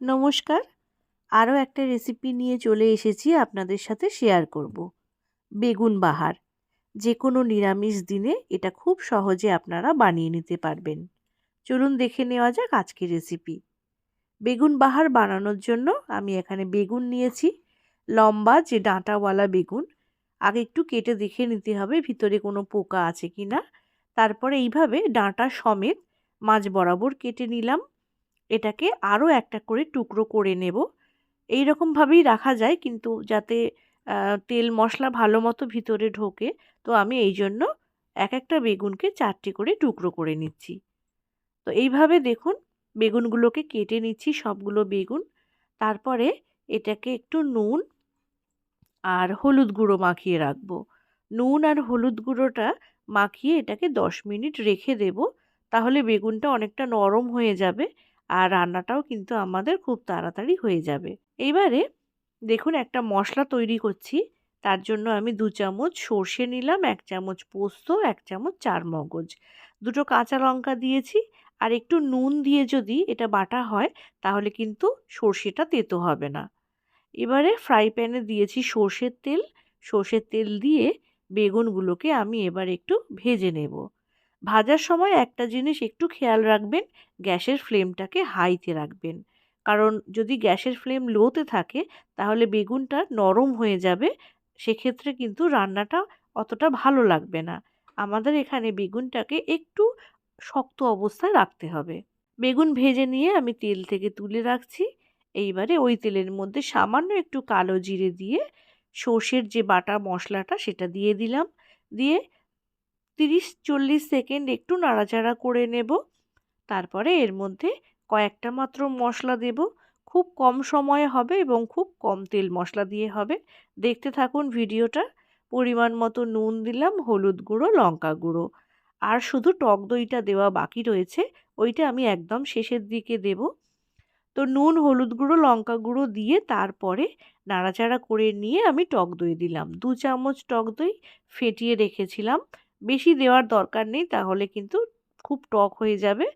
নমস্কার। আরও একটা রেসিপি নিয়ে চলে এসেছি আপনাদের সাথে শেয়ার করব। বেগুন বাহার। যে কোনো নিরামিষ দিনে এটা খুব সহজে আপনারা বানিয়ে নিতে পারবেন। চলুন দেখে নেওয়া যাক আজকের রেসিপি বেগুন বাহার বানানোর জন্য আমি এখানে বেগুন নিয়েছি। লম্বা যে ডাঁটাওয়ালা বেগুন, আগে একটু কেটে দেখে নিতে হবে ভিতরে কোনো পোকা আছে কি না তারপরে এইভাবে ডাঁটা সমেত মাছ বরাবর কেটে নিলাম। এটাকে আরও একটা করে টুকরো করে নেব। এই রকমভাবেই রাখা যায় কিন্তু যাতে তেল মশলা ভালো মতো ভিতরে ঢোকে। তো আমি এই জন্য এক একটা বেগুনকে চারটে করে টুকরো করে নিচ্ছি। তো এইভাবে দেখুন বেগুনগুলোকে কেটে নিচ্ছি সবগুলো বেগুন। তারপরে এটাকে একটু নুন আর হলুদ গুঁড়ো মাখিয়ে রাখব। নুন আর হলুদ গুঁড়োটা মাখিয়ে এটাকে দশ মিনিট রেখে দেব। তাহলে বেগুনটা অনেকটা নরম হয়ে যাবে। আর রান্নাটাও কিন্তু আমাদের খুব তাড়াতাড়ি হয়ে যাবে। এইবারে দেখুন একটা মশলা তৈরি করছি। তার জন্য আমি দু চামচ সর্ষে নিলাম, এক চামচ পোস্ত, এক চামচ চার মগজ। দুটো কাঁচা লঙ্কা দিয়েছি আর একটু নুন দিয়ে যদি এটা বাটা হয় তাহলে কিন্তু সর্ষেটা তেতো হবে না। এবারে ফ্রাই প্যানে দিয়েছি সর্ষের তেল। সর্ষের তেল দিয়ে বেগুনগুলোকে আমি এবার একটু ভেজে নেব। ভাজার সময় একটা জিনিস একটু খেয়াল রাখবেন, গ্যাসের ফ্লেমটাকে হাইতে রাখবেন। কারণ যদি গ্যাসের ফ্লেম লোতে থাকে, তাহলে বেগুনটা নরম হয়ে যাবে, সেক্ষেত্রে কিন্তু রান্নাটা অতটা ভালো লাগবে না। আমাদের এখানে বেগুনটাকে একটু শক্ত অবস্থায় রাখতে হবে। বেগুন ভেজে নিয়ে আমি তেল থেকে তুলে রাখছি। এইবারে ওই তেলের মধ্যে সামান্য একটু কালো জিরে দিয়ে সর্ষের যে বাটা মশলাটা সেটা দিয়ে দিলাম। দিয়ে তিরিশ চল্লিশ সেকেন্ড একটু নাড়াচাড়া করে নেব। তারপরে এর মধ্যে কয়েকটা মাত্র মশলা দেব। খুব কম সময়ে হবে এবং খুব কম তেল মশলা দিয়ে হবে। দেখতে থাকুন ভিডিওটা। পরিমাণ মতো নুন দিলাম, হলুদ গুঁড়ো, লঙ্কা গুঁড়ো। আর শুধু টক দইটা দেওয়া বাকি রয়েছে, ওইটা আমি একদম শেষের দিকে দেব। তো নুন, হলুদ গুঁড়ো, লঙ্কা গুঁড়ো দিয়ে তারপরে নাড়াচাড়া করে নিয়ে আমি টক দই দিলাম। দু চামচ টক দই ফেটিয়ে রেখেছিলাম। বেশি দেওয়ার দরকার নেই, তাহলে কিন্তু খুব টক হয়ে যাবে।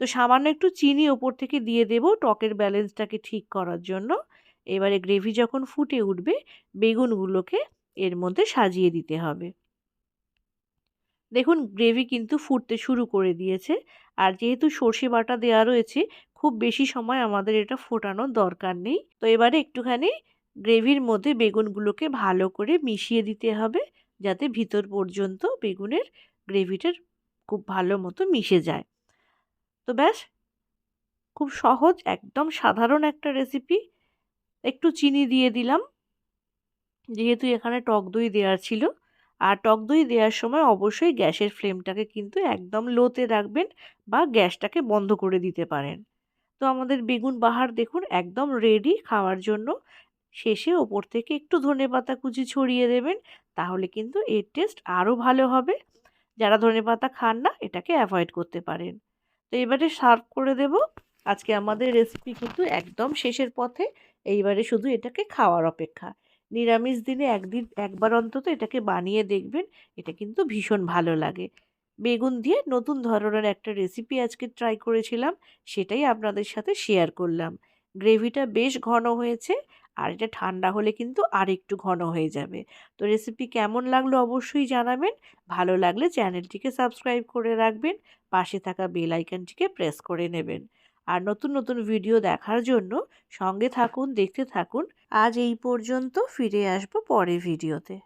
তো সামান্য একটু চিনি ওপর থেকে দিয়ে দেব টকের ব্যালেন্সটাকে ঠিক করার জন্য। এবারে গ্রেভি যখন ফুটে উঠবে, বেগুনগুলোকে এর মধ্যে সাজিয়ে দিতে হবে। দেখুন, গ্রেভি কিন্তু ফুটতে শুরু করে দিয়েছে। আর যেহেতু সর্ষে বাটা দেওয়া রয়েছে, খুব বেশি সময় আমাদের এটা ফোটানোর দরকার নেই। তো এবারে একটুখানি গ্রেভির মধ্যে বেগুনগুলোকে ভালো করে মিশিয়ে দিতে হবে। যাতে ভিতর পর্যন্ত বেগুনের গ্রেভিটার খুব ভালো মতো মিশে যায়। তো ব্যাস, খুব সহজ, একদম সাধারণ একটা রেসিপি একটু চিনি দিয়ে দিলাম। যেহেতু এখানে টক দই দেওয়ার ছিল, আর টক দই দেওয়ার সময় অবশ্যই গ্যাসের ফ্লেমটাকে কিন্তু একদম লোতে রাখবেন বা গ্যাসটাকে বন্ধ করে দিতে পারেন। তো আমাদের বেগুন বাহার দেখুন, একদম রেডি খাওয়ার জন্য। শেষে ওপর থেকে একটু ধনে পাতা কুচি ছড়িয়ে দেবেন, তাহলে কিন্তু এর টেস্ট আরও ভালো হবে। যারা ধনে পাতা খান না, এটাকে অ্যাভয়েড করতে পারেন। তো এবারে সার্ভ করে দেব। আজকে আমাদের রেসিপি কিন্তু একদম শেষের পথে। এইবারে শুধু এটাকে খাওয়ার অপেক্ষা। নিরামিষ দিনে একদিন, একবার অন্তত এটাকে বানিয়ে দেখবেন, এটা কিন্তু ভীষণ ভালো লাগে। বেগুন দিয়ে নতুন ধরনের একটা রেসিপি আজকে ট্রাই করেছিলাম, সেটাই আপনাদের সাথে শেয়ার করলাম। গ্রেভিটা বেশ ঘন হয়েছে আর এটা ঠান্ডা হলে কিন্তু আর একটু ঘন হয়ে যাবে। তো রেসিপি কেমন লাগল অবশ্যই জানাবেন। ভালো লাগলে চ্যানেলটিকে সাবস্ক্রাইব করে রাখবেন। পাশে থাকা বেল আইকনটিকে প্রেস করে নেবেন। আর নতুন নতুন ভিডিও দেখার জন্য সঙ্গে থাকুন, দেখতে থাকুন। আজ এই পর্যন্ত ফিরে আসব পরের ভিডিওতে